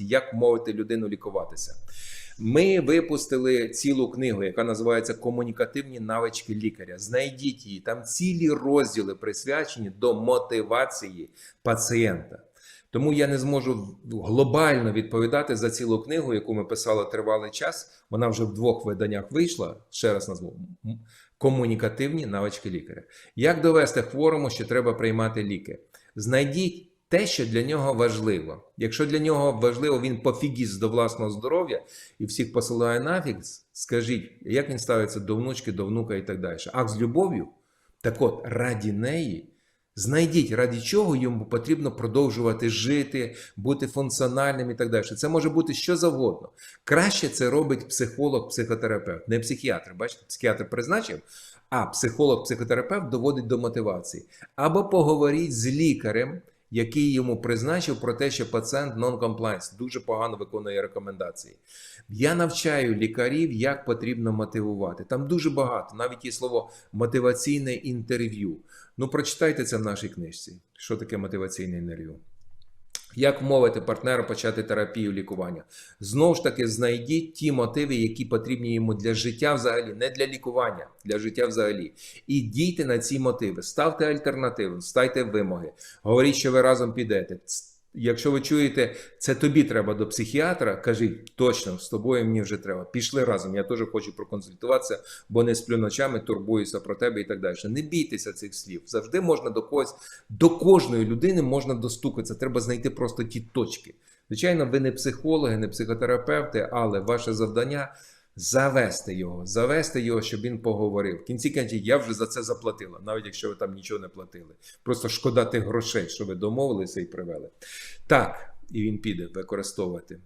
як мовити людину лікуватися. Ми випустили цілу книгу, яка називається Комунікативні навички лікаря. Знайдіть її. Там цілі розділи присвячені до мотивації пацієнта. Тому я не зможу глобально відповідати за цілу книгу, яку ми писали тривалий час. Вона вже в двох виданнях вийшла. Ще раз назву комунікативні навички лікаря. Як довести хворому, що треба приймати ліки? Знайдіть те, що для нього важливо. Якщо для нього важливо, він пофігіст до власного здоров'я і всіх посилає нафіг, скажіть, як він ставиться до внучки, до внука і так далі. Ах, з любов'ю? Так от, раді неї. Знайдіть, раді чого йому потрібно продовжувати жити, бути функціональним і так далі. Це може бути що завгодно. Краще це робить психолог, психотерапевт, не психіатр. Бачите, психіатр призначив, а психолог, психотерапевт доводить до мотивації. Або поговоріть з лікарем, який йому призначив про те, що пацієнт non-compliance дуже погано виконує рекомендації. Я навчаю лікарів, як потрібно мотивувати. Там дуже багато, навіть є слово мотиваційне інтерв'ю. Ну, прочитайте це в нашій книжці. Що таке мотиваційне інтерв'ю? Як мовити партнера почати терапію лікування? Знову ж таки, знайдіть ті мотиви, які потрібні йому для життя взагалі, не для лікування, для життя взагалі. І дійте на ці мотиви. Ставте альтернативу, ставте вимоги. Говоріть, що ви разом підете. Якщо ви чуєте, це тобі треба до психіатра, кажіть точно, з тобою мені вже треба. Пішли разом. Я теж хочу проконсультуватися, бо не сплю ночами, турбуюся про тебе і так далі. Не бійтеся цих слів. Завжди можна до когось, до кожної людини можна достукатися. Треба знайти просто ті точки. Звичайно, ви не психологи, не психотерапевти, але ваше завдання завести його, завести його, щоб він поговорив. В кінці кінці я вже за це заплатила, навіть якщо ви там нічого не платили. Просто шкода тих грошей, що ви домовилися і привели. Так, і він піде використовувати.